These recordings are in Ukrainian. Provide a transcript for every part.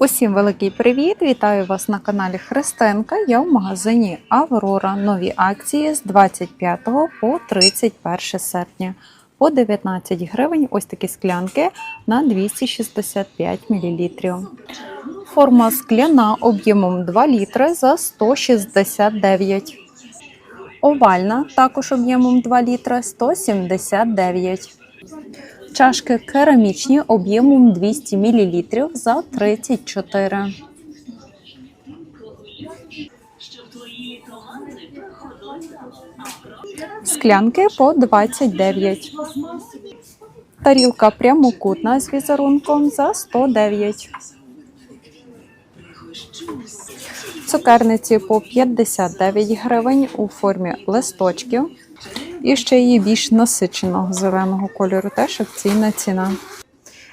Усім великий привіт! Вітаю вас на каналі Христинка. Я в магазині Аврора. Нові акції з 25 по 31 серпня. По 19 гривень ось такі склянки на 265 мл. Форма скляна об'ємом 2 літри за 169. Овальна також об'ємом 2 літри 179. Чашки керамічні об'ємом 200 мл за 34. Склянки по 29. Тарілка прямокутна з візерунком за 109. Цукерниці по 59 гривень у формі листочків. І ще є більш насиченого зеленого кольору, теж акційна ціна.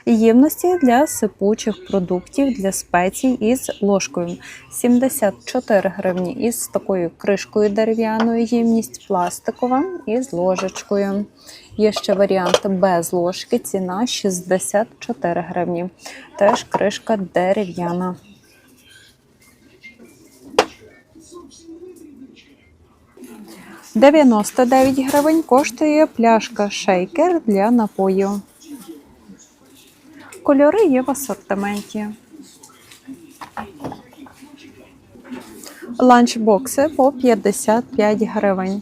Ємності для сипучих продуктів для спецій із ложкою 74 гривні із такою кришкою дерев'яною, ємність пластикова із ложечкою. Є ще варіант без ложки, ціна 64 гривні. Теж кришка дерев'яна. – 99 гривень коштує пляшка шейкер для напою. Кольори є в асортименті. Ланчбокси по 55 гривень.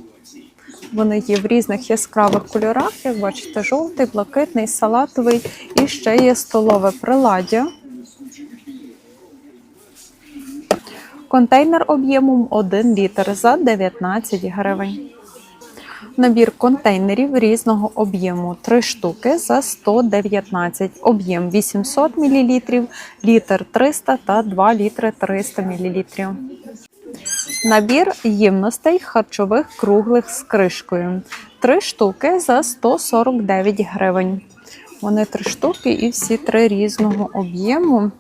Вони є в різних яскравих кольорах, як бачите, жовтий, блакитний, салатовий і ще є столове приладдя. Контейнер об'ємом 1 літр за 19 гривень. Набір контейнерів різного об'єму 3 штуки за 119, об'єм 800 мл, літр 300 та 2 літри 300 мл. Набір ємностей харчових круглих з кришкою. 3 штуки за 149 гривень. Вони 3 штуки і всі три різного об'єму.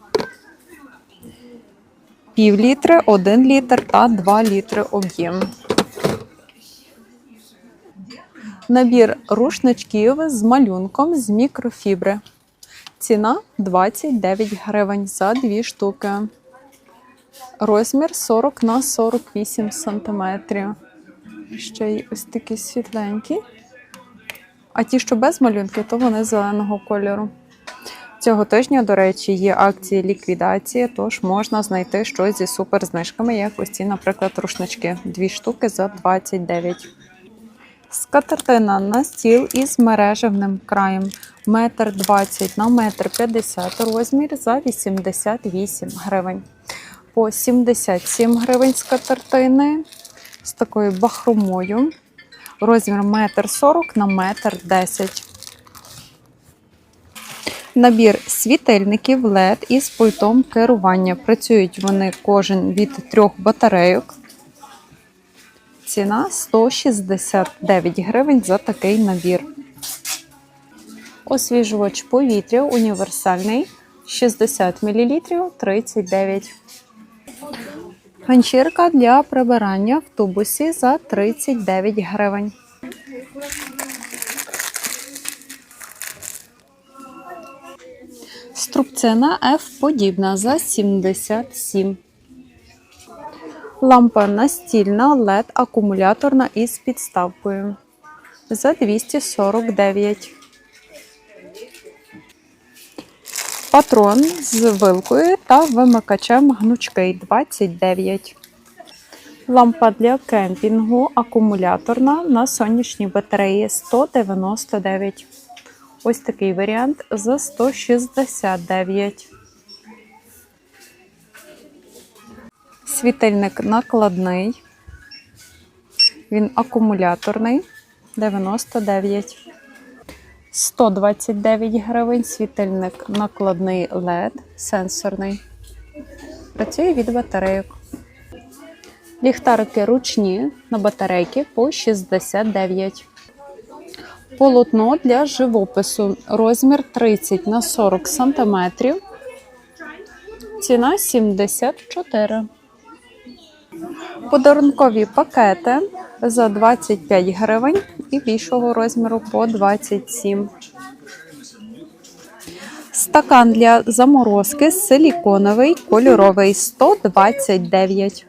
Пів літри, 1 літр та 2 літри об'єм. Набір рушничків з малюнком з мікрофібри. Ціна 29 гривень за 2 штуки. Розмір 40 на 48 сантиметрів. Ще й ось такі світленькі. А ті, що без малюнки, то вони зеленого кольору. Цього тижня, до речі, є акції ліквідації, тож можна знайти щось зі суперзнижками, як ось ці, наприклад, рушнички. Дві штуки за 29. Скатертина на стіл із мережевним краєм. Метр 20 на метр 50 розмір за 88 гривень. По 77 гривень скатертини з такою бахромою. Розмір метр 40 на метр 10. Набір світильників LED із пультом керування. Працюють вони кожен від трьох батарейок. Ціна 169 гривень за такий набір. Освіжувач повітря універсальний 60 мл 39. Ганчірка для прибирання в тубусі за 39 гривень. Струбцина F подібна за 77. Лампа настільна LED акумуляторна із підставкою за 249. Патрон з вилкою та вимикачем гнучкий 29. Лампа для кемпінгу акумуляторна на сонячній батареї 199. Ось такий варіант за 169. Світильник накладний. Він акумуляторний 99. 129 гривень. Світильник накладний LED, сенсорний. Працює від батарейок. Ліхтарики ручні на батарейки по 69. Полотно для живопису. Розмір 30 на 40 см. Ціна 74. Подарункові пакети за 25 гривень і більшого розміру по 27. Стакан для заморозки силіконовий, кольоровий 129.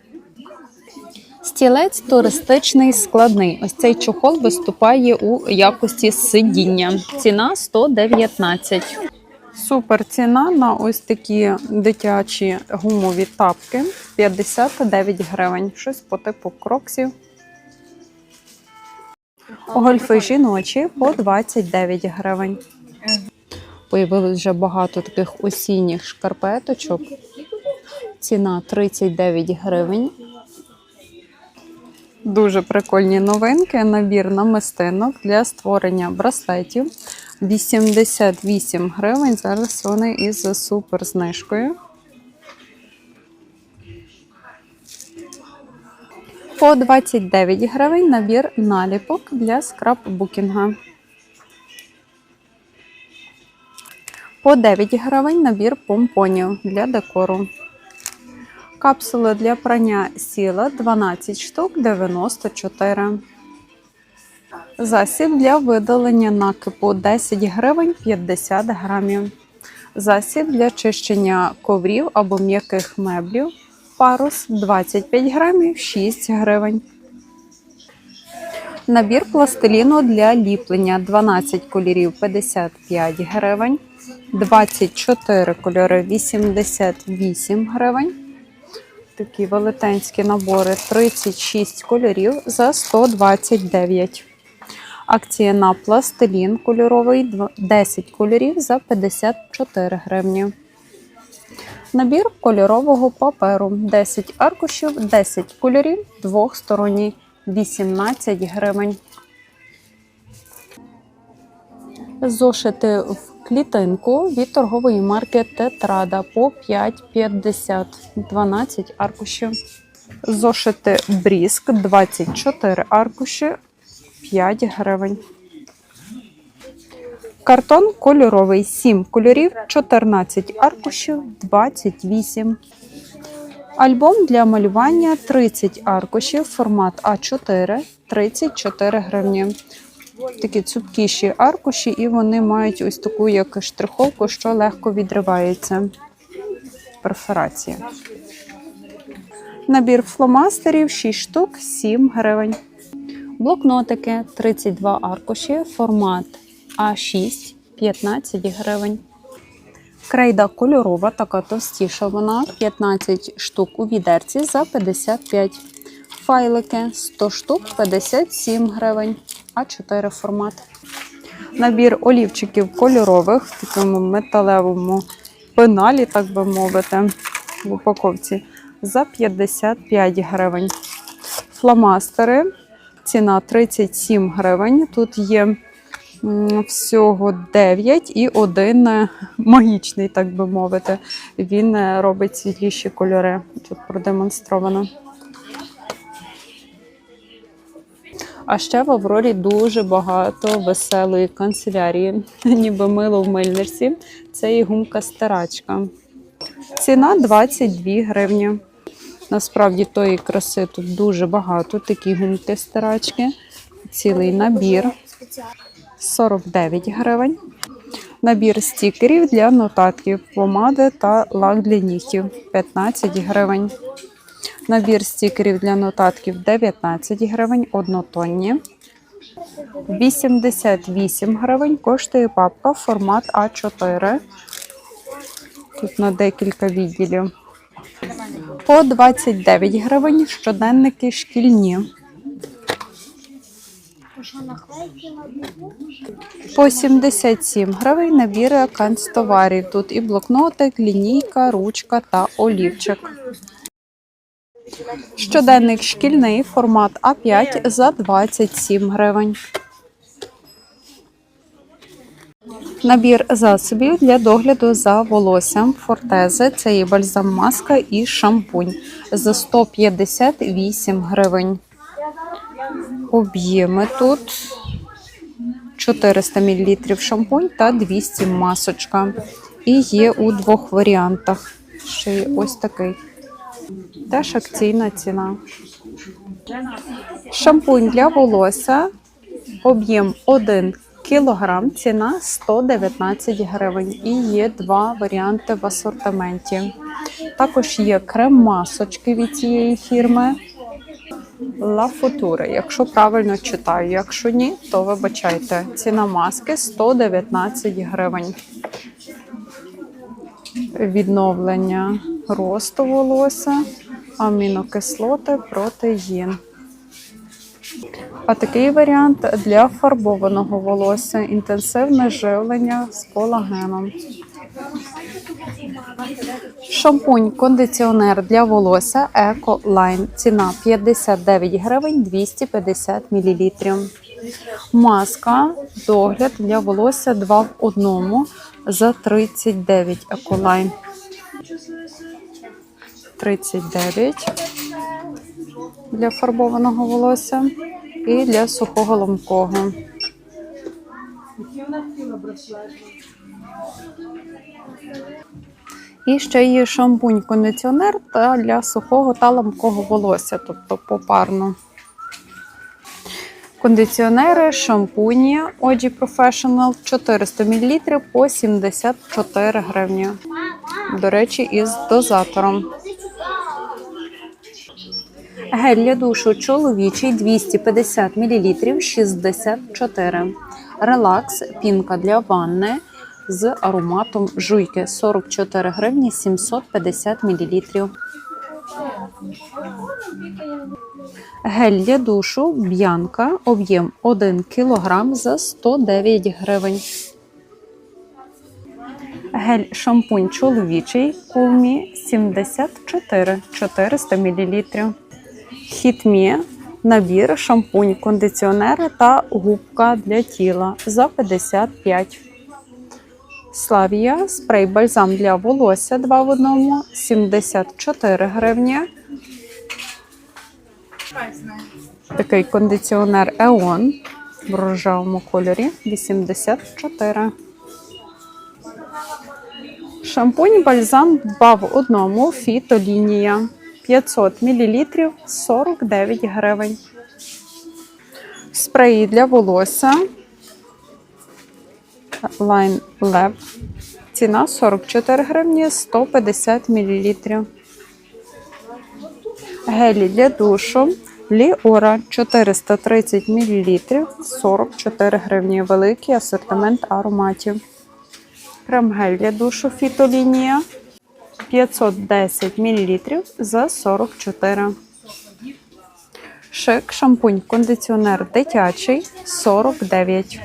Стілець туристичний складний. Ось цей чохол виступає у якості сидіння. Ціна 119. Супер ціна на ось такі дитячі гумові тапки 59 гривень. Щось по типу кроксів. Гольфи жіночі по 29 гривень. Появилось вже багато таких осінніх шкарпеточок. Ціна 39 гривень. Дуже прикольні новинки. Набір намистинок для створення браслетів. 88 гривень. Зараз вони із супер знижкою. По 29 гривень набір наліпок для скраббукінга. По 9 гривень набір помпонів для декору. Капсули для прання сіла 12 штук 94. Засіб для видалення накипу 10 гривень 50 грамів. Засіб для чищення коврів або м'яких меблів. Парус 25 грамів 6 гривень. Набір пластиліну для ліплення 12 кольорів 55 гривень. 24 кольори 88 гривень. Такі велетенські набори 36 кольорів за 129. Акція на пластилін кольоровий 10 кольорів за 54 гривні. Набір кольорового паперу 10 аркушів, 10 кольорів, двохсторонній 18 гривень. Зошити в клітинку від торгової марки Тетрада по 5,50 12 аркушів. Зошити Бріск 24 аркуші 5 гривень. Картон кольоровий 7 кольорів, 14 аркушів, 28. Альбом для малювання 30 аркушів, формат А4, 34 гривні. Такі цупкіші аркуші, і вони мають ось таку як штриховку, що легко відривається. Перфорація. Набір фломастерів 6 штук, 7 гривень. Блокнотики 32 аркуші, формат А6, 15 гривень. Крейда кольорова, така товстіша вона, 15 штук у відерці за 55. Файлики 100 штук, 57 гривень, А4 формат. Набір олівчиків кольорових в такому металевому пеналі, так би мовити, в упаковці за 55 гривень. Фломастери. Ціна 37 гривень. Тут є всього 9 і один е, магічний, так би мовити. Він е, робить світліші кольори. Тут продемонстровано. А ще в Аврорі дуже багато веселої канцелярії, ніби мило в мильниці. Це і гумка стирачка. Ціна 22 гривні. Насправді тої краси тут дуже багато. Такі гумки стирачки. Цілий набір 49 гривень. Набір стікерів для нотатків, помади та лак для нігтів 15 гривень. Набір стікерів для нотатків 19 гривень, однотонні. 88 гривень коштує папка формат А4. Тут на декілька відділів. По 29 гривень щоденники шкільні. По 77 гривень набір канцтоварів. Тут і блокнотик, лінійка, ручка та олівчик. Щоденник шкільний формат А5 за 27 гривень. Набір засобів для догляду за волоссям фортези. Це і бальзам маска і шампунь за 158 гривень. Об'єми тут 400 мл шампунь та 200 масочка. І є у двох варіантах. Ще й ось такий. Теж акційна ціна. Шампунь для волосся. Об'єм 1 Кілограм ціна 119 гривень. І є два варіанти в асортименті. Також є крем-масочки від цієї фірми. La Futura, якщо правильно читаю. Якщо ні, то вибачайте. Ціна маски 119 гривень. Відновлення росту волосся, амінокислоти, протеїн. А такий варіант для фарбованого волосся інтенсивне живлення з колагеном. Шампунь, кондиціонер для волосся Eco Line. Ціна 59 гривень 250 мл. Маска, догляд для волосся 2 в 1 за 39 Ecoline. 39 для фарбованого волосся і для сухого ломкого. І ще є шампунь-кондиціонер для сухого та ламкого волосся, тобто попарно. Кондиціонери, шампуні OG Professional 400 мл по 74 гривні. До речі, із дозатором. Гель для душу чоловічий 250 мл 64. Релакс пінка для ванни з ароматом жуйки 44 гривні 750 мл. Гель для душу б'янка об'єм 1 кг за 109 гривень. Гель шампунь чоловічий кулмі 74 400 мл. Хітмі набір, шампунь, кондиціонери та губка для тіла за 55. Славія спрей бальзам для волосся 2 в 1 74 гривні. Такий кондиціонер Еон в рожевому кольорі 84. Шампунь бальзам 2 в 1 фітолінія 500 мл 49 гривень. Спреї для волосся Line Lab. Ціна 44 гривні 150 мл. Гелі для душу Ліора 430 мл 44 гривні. Великий асортимент ароматів. Крем-гель для душу Фітолінія 510 мл за 44. Шик шампунь кондиціонер дитячий 49.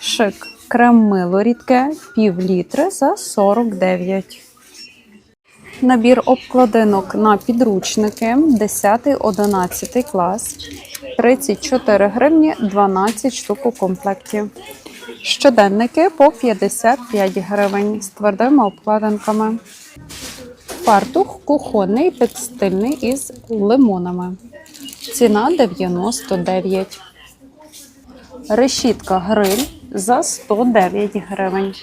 Шик крем мило рідке пів літри за 49. Набір обкладинок на підручники 10-11 клас 34 гривні 12 штук у комплекті. Щоденники по 55 гривень з твердими обкладинками. Фартух кухонний підстильний із лимонами. Ціна 99. Решітка гриль за 109 гривень.